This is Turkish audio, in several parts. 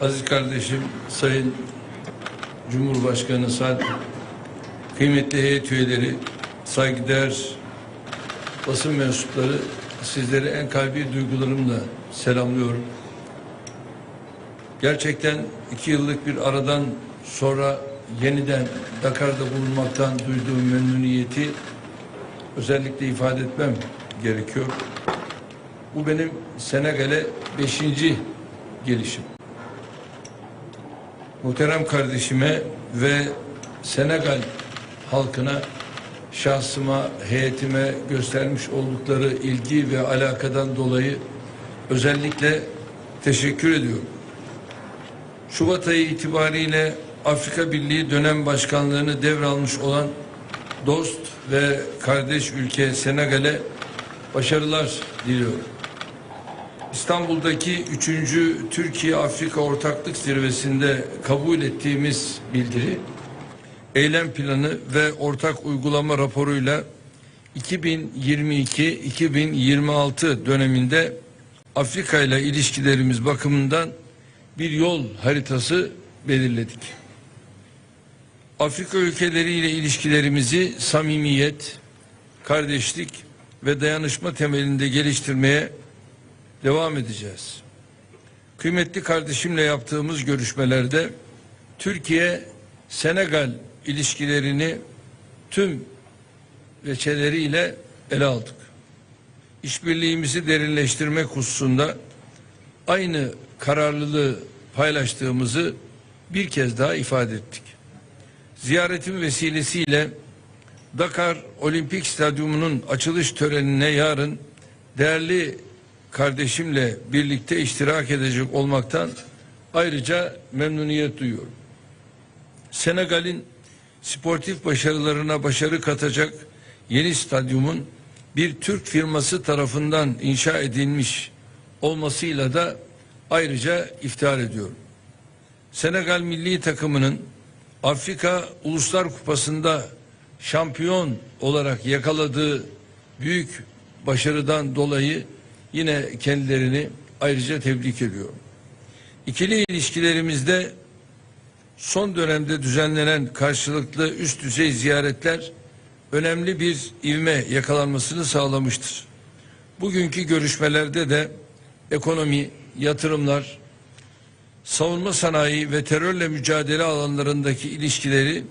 Aziz kardeşim, Sayın Cumhurbaşkanı Sad, kıymetli heyet üyeleri, saygıdeğer basın mensupları, sizleri en kalbi duygularımla selamlıyorum. Gerçekten iki yıllık bir aradan sonra yeniden Dakar'da bulunmaktan duyduğum memnuniyeti özellikle ifade etmem gerekiyor. Bu benim Senegal'e beşinci gelişim. Muhterem kardeşime ve Senegal halkına, şahsıma, heyetime göstermiş oldukları ilgi ve alakadan dolayı özellikle teşekkür ediyorum. Şubat ayı itibariyle Afrika Birliği dönem başkanlığını devralmış olan dost ve kardeş ülke Senegal'e başarılar diliyorum. İstanbul'daki 3. Türkiye-Afrika Ortaklık Zirvesi'nde kabul ettiğimiz bildiri, eylem planı ve ortak uygulama raporuyla 2022-2026 döneminde Afrika ile ilişkilerimiz bakımından bir yol haritası belirledik. Afrika ülkeleriyle ilişkilerimizi samimiyet, kardeşlik ve dayanışma temelinde geliştirmeye devam edeceğiz. Kıymetli kardeşimle yaptığımız görüşmelerde Türkiye Senegal ilişkilerini tüm reçeleriyle ele aldık. İşbirliğimizi derinleştirmek hususunda aynı kararlılığı paylaştığımızı bir kez daha ifade ettik. Ziyaretim vesilesiyle Dakar Olimpik Stadyumu'nun açılış törenine yarın değerli kardeşimle birlikte iştirak edecek olmaktan ayrıca memnuniyet duyuyorum. Senegal'in sportif başarılarına başarı katacak yeni stadyumun bir Türk firması tarafından inşa edilmiş olmasıyla da ayrıca iftihar ediyorum. Senegal milli takımının Afrika Uluslar Kupası'nda şampiyon olarak yakaladığı büyük başarıdan dolayı yine kendilerini ayrıca tebrik ediyorum. İkili ilişkilerimizde son dönemde düzenlenen karşılıklı üst düzey ziyaretler önemli bir ivme yakalanmasını sağlamıştır. Bugünkü görüşmelerde de ekonomi, yatırımlar, savunma sanayi ve terörle mücadele alanlarındaki ilişkileri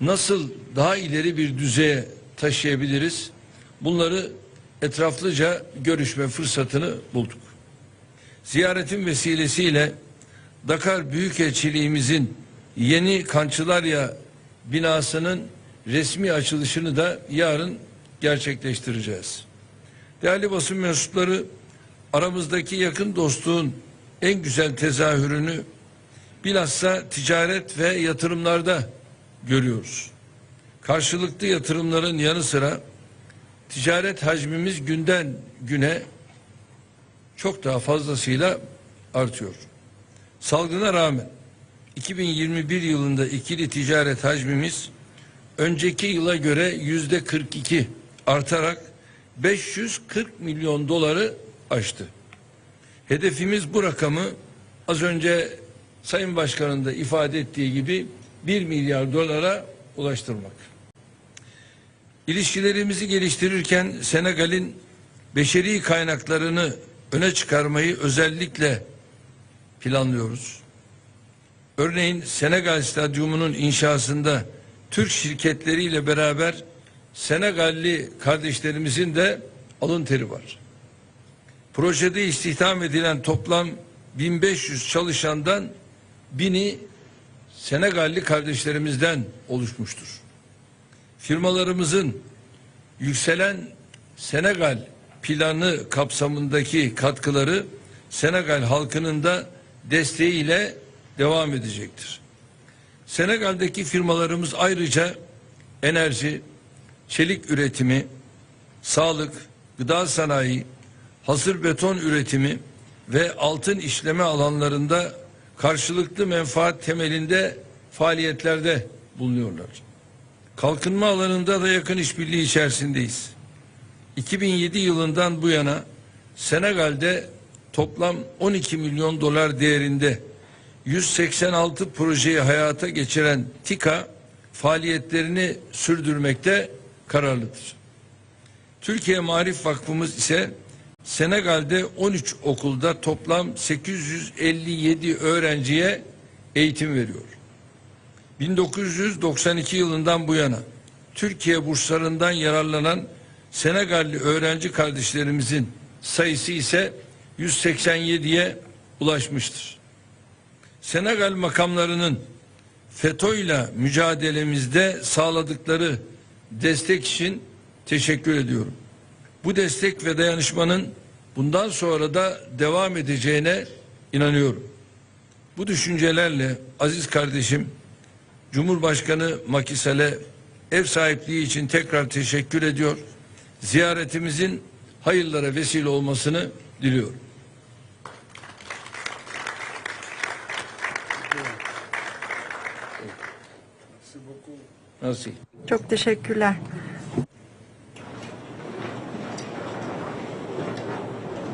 nasıl daha ileri bir düzeye taşıyabiliriz? Bunları etraflıca görüşme fırsatını bulduk. Ziyaretin vesilesiyle Dakar Büyükelçiliğimizin yeni Kançılarya binasının resmi açılışını da yarın gerçekleştireceğiz. Değerli basın mensupları aramızdaki yakın dostluğun en güzel tezahürünü bilhassa ticaret ve yatırımlarda görüyoruz. Karşılıklı yatırımların yanı sıra ticaret hacmimiz günden güne çok daha fazlasıyla artıyor. Salgına rağmen 2021 yılında ikili ticaret hacmimiz önceki yıla göre yüzde 42 artarak 540 milyon doları aştı. Hedefimiz bu rakamı az önce Sayın Başkan'ın da ifade ettiği gibi 1 milyar dolara ulaştırmak. İlişkilerimizi geliştirirken Senegal'in beşeri kaynaklarını öne çıkarmayı özellikle planlıyoruz. Örneğin Senegal Stadyumu'nun inşasında Türk şirketleriyle beraber Senegalli kardeşlerimizin de alın teri var. Projede istihdam edilen toplam 1500 çalışandan bini Senegalli kardeşlerimizden oluşmuştur. Firmalarımızın yükselen Senegal planı kapsamındaki katkıları Senegal halkının da desteğiyle devam edecektir. Senegal'deki firmalarımız ayrıca enerji, çelik üretimi, sağlık, gıda sanayi, hazır beton üretimi ve altın işleme alanlarında karşılıklı menfaat temelinde faaliyetlerde bulunuyorlar. Kalkınma alanında da yakın işbirliği içerisindeyiz. 2007 yılından bu yana Senegal'de toplam 12 milyon dolar değerinde 186 projeyi hayata geçiren TİKA faaliyetlerini sürdürmekte kararlıdır. Türkiye Marif Vakfımız ise Senegal'de 13 okulda toplam 857 öğrenciye eğitim veriyor. 1992 yılından bu yana Türkiye burslarından yararlanan Senegalli öğrenci kardeşlerimizin sayısı ise 187'ye ulaşmıştır. Senegal makamlarının FETÖ ile mücadelemizde sağladıkları destek için teşekkür ediyorum. Bu destek ve dayanışmanın bundan sonra da devam edeceğine inanıyorum. Bu düşüncelerle aziz kardeşim Cumhurbaşkanı Makisal'e ev sahipliği için tekrar teşekkür ediyor. Ziyaretimizin hayırlara vesile olmasını diliyorum. Çok teşekkürler.